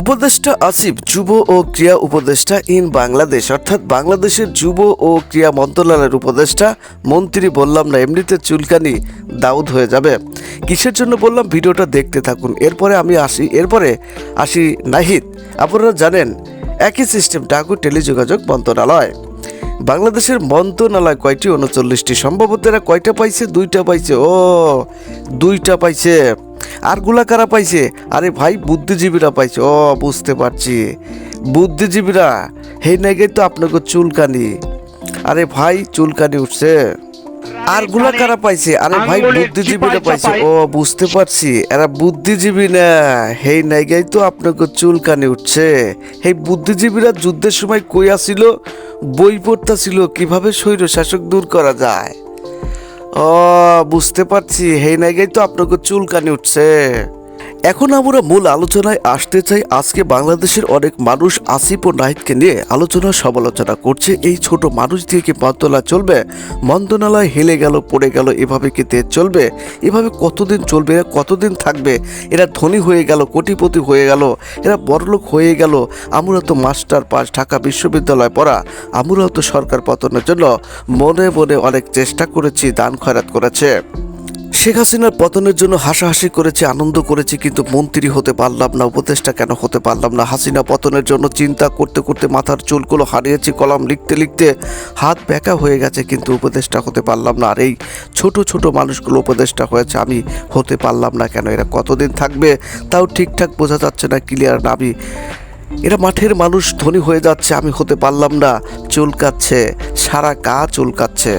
উপদেষ্টা আসিফ যুব ও ক্রীড়া উপদেষ্টা ইন বাংলাদেশ, অর্থাৎ বাংলাদেশের যুব ও ক্রীড়া মন্ত্রণালয়ের উপদেষ্টা মন্ত্রী বললাম না, এমনিতে চুলকানি দাউদ হয়ে যাবে। কিসের জন্য বললাম? ভিডিওটা দেখতে থাকুন। এরপরে আমি আসি, এরপরে আসি নাহিদ। আপনারা জানেন, একই সিস্টেম ডাকু টেলিযোগাযোগ মন্ত্রণালয়। বাংলাদেশের মন্ত্রণালয় কয়টি? উনচল্লিশটি। সম্ভবত এরা কয়টা পাইছে? দুইটা পাইছে। ও, দুইটা পাইছে। আরগুলা কারা পাইছে? আরে ভাই বুদ্ধিজীবীরা পাইছে। ও বুঝতে পারছি। বুদ্ধিজীবীরা হেই নাকি তো আপনাকে চুলকানি। আরে ভাই চুলকানি উঠছে। আরগুলা কারা পাইছে? আরে ভাই বুদ্ধিজীবীরা পাইছে। ও বুঝতে পারছি। এরা বুদ্ধিজীবী না। হেই নাইগাই তো আপনাকে চুলকানি উঠছে। এই বুদ্ধিজীবীরা যুদ্ধের সময় কই আসিল? বই পড়তাছিল। কীভাবে স্বৈর শাসক দূর করা যায়? ও বুঝতে পারছি। হেই নাইগাই তো আপনাকে চুলকানি উঠছে। এখন আমরা মূল আলোচনায় আসতে চাই। আজকে বাংলাদেশের অনেক মানুষ আসিফ ও নাহিদকে নিয়ে আলোচনা সমালোচনা করছে। এই ছোট মানুষ দিয়ে কি মন্ত্রণালয় চলবে? মন্ত্রণালয় হেলে গেল, পড়ে গেল, এভাবে কি দেশ চলবে? এভাবে কতদিন চলবে? এরা কতদিন থাকবে? এরা ধনী হয়ে গেল, কোটিপতি হয়ে গেল, এরা বড়লোক হয়ে গেল। আমরা তো মাস্টার পাস, ঢাকা বিশ্ববিদ্যালয় পড়া। আমরাও তো সরকার পতনের জন্য মনে মনে অনেক চেষ্টা করেছি, দান খয়রাত করেছে। শেখ হাসিনার পতনের জন্য হাসাহাসি করেছি, আনন্দ করেছি, কিন্তু মন্ত্রী হতে পারলাম না, উপদেষ্টা কেন হতে পারলাম না? হাসিনা পতনের জন্য চিন্তা করতে করতে মাথার চুলগুলো হারিয়েছি, কলম লিখতে লিখতে হাত ব্যাকা হয়ে গেছে, কিন্তু উপদেষ্টা হতে পারলাম না। আর এই ছোট ছোট মানুষগুলো উপদেষ্টা হয়েছে, আমি হতে পারলাম না কেন? এরা কতদিন থাকবে? তাও ঠিকঠাক বোঝা যাচ্ছে না, ক্লিয়ার না। আমি, এরা মাঠের মানুষ, ধনী হয়ে যাচ্ছে, আমি হতে পারলাম না। চুলকাচ্ছে, সারা গা চুলকাচ্ছে।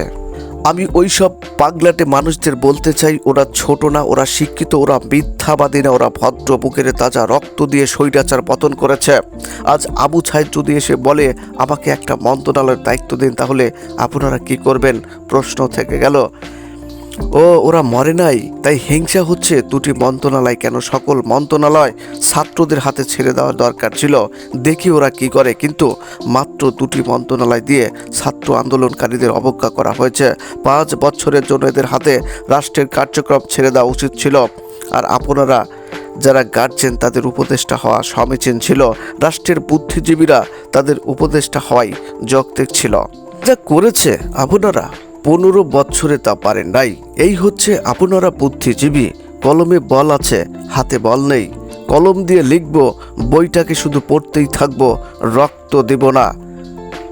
আমি ওই সব পাগলাটে মানুষদের বলতে চাই, ওরা ছোট না, ওরা শিক্ষিত, ওরা মিথ্যাবাদী না, ওরা ভদ্র বুকের তাজা রক্ত দিয়ে স্বৈরাচার পতন করেছে। আজ আবু ছাইদ যদি এসে বলে, আমাকে একটা মন্ত্রণালয়ের দায়িত্ব দিন, তাহলে আপনারা কি করবেন? প্রশ্ন থেকে গেল। ও, ওরা মরে নাই, তাই হিংসা হচ্ছে দুটি মন্ত্রণালয় কেন? সকল মন্ত্রণালয় ছাত্রদের হাতে ছেড়ে দেওয়ার দরকার ছিল। দেখি ওরা কি করে, কিন্তু মাত্র দুটি মন্ত্রণালয় দিয়ে ছাত্র আন্দোলনকারীদের অবজ্ঞা করা হয়েছে। পাঁচ বছরের জন্য এদের হাতে রাষ্ট্রের কার্যক্রম ছেড়ে দেওয়া উচিত ছিল। আর আপনারা যারা গার্জেন তাদের উপদেষ্টা হওয়া সমীচীন ছিল। রাষ্ট্রের বুদ্ধিজীবীরা তাদের উপদেষ্টা হওয়াই যৌক্তিক ছিল। যা করেছে আপনারা? পনেরো বছরে তা পারেন নাই। এই হচ্ছে আপনারা বুদ্ধিজীবী। কলমে বল আছে, হাতে বল নেই। কলম দিয়ে লিখব, বইটাকে শুধু পড়তেই থাকব, রক্ত দেব না।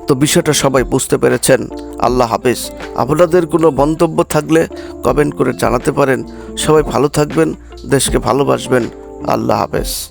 তো বিষয়টা সবাই বুঝতে পেরেছেন। আল্লাহ হাফেজ। আপনাদের কোনো মন্তব্য থাকলে কমেন্ট করে জানাতে পারেন। সবাই ভালো থাকবেন, দেশকে ভালোবাসবেন। আল্লাহ হাফেজ।